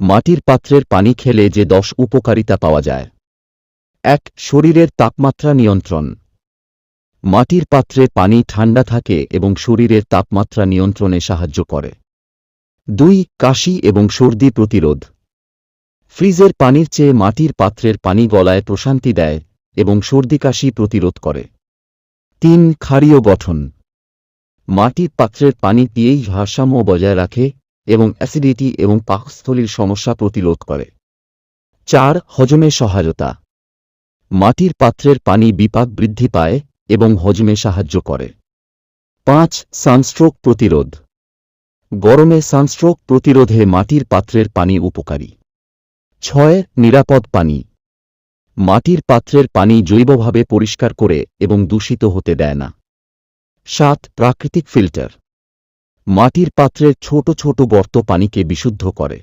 মাটির পাত্রের পানি খেলে যে দশ উপকারিতা পাওয়া যায়। এক, শরীরের তাপমাত্রা নিয়ন্ত্রণ। মাটির পাত্রে পানি ঠান্ডা থাকে এবং শরীরের তাপমাত্রা নিয়ন্ত্রণে সাহায্য করে। দুই, কাশি এবং সর্দি প্রতিরোধ। ফ্রিজের পানির চেয়ে মাটির পাত্রের পানি গলায় প্রশান্তি দেয় এবং সর্দি কাশি প্রতিরোধ করে। তিন, ক্ষারীয় গঠন। মাটির পাত্রের পানি পিয়েই ভারসাম্য বজায় রাখে এবং অ্যাসিডিটি এবং পাকস্থলীর সমস্যা প্রতিরোধ করে। চার, হজমে সহায়তা। মাটির পাত্রের পানি বিপাক বৃদ্ধি পায় এবং হজমে সাহায্য করে। পাঁচ, সানস্ট্রোক প্রতিরোধ। গরমে সানস্ট্রোক প্রতিরোধে মাটির পাত্রের পানি উপকারী। ছয়, নিরাপদ পানি। মাটির পাত্রের পানি জৈবভাবে পরিষ্কার করে এবং দূষিত হতে দেয় না। সাত, প্রাকৃতিক ফিল্টার। মাটির পাত্রের ছোট ছোট গর্ত পানিকে বিশুদ্ধ করে।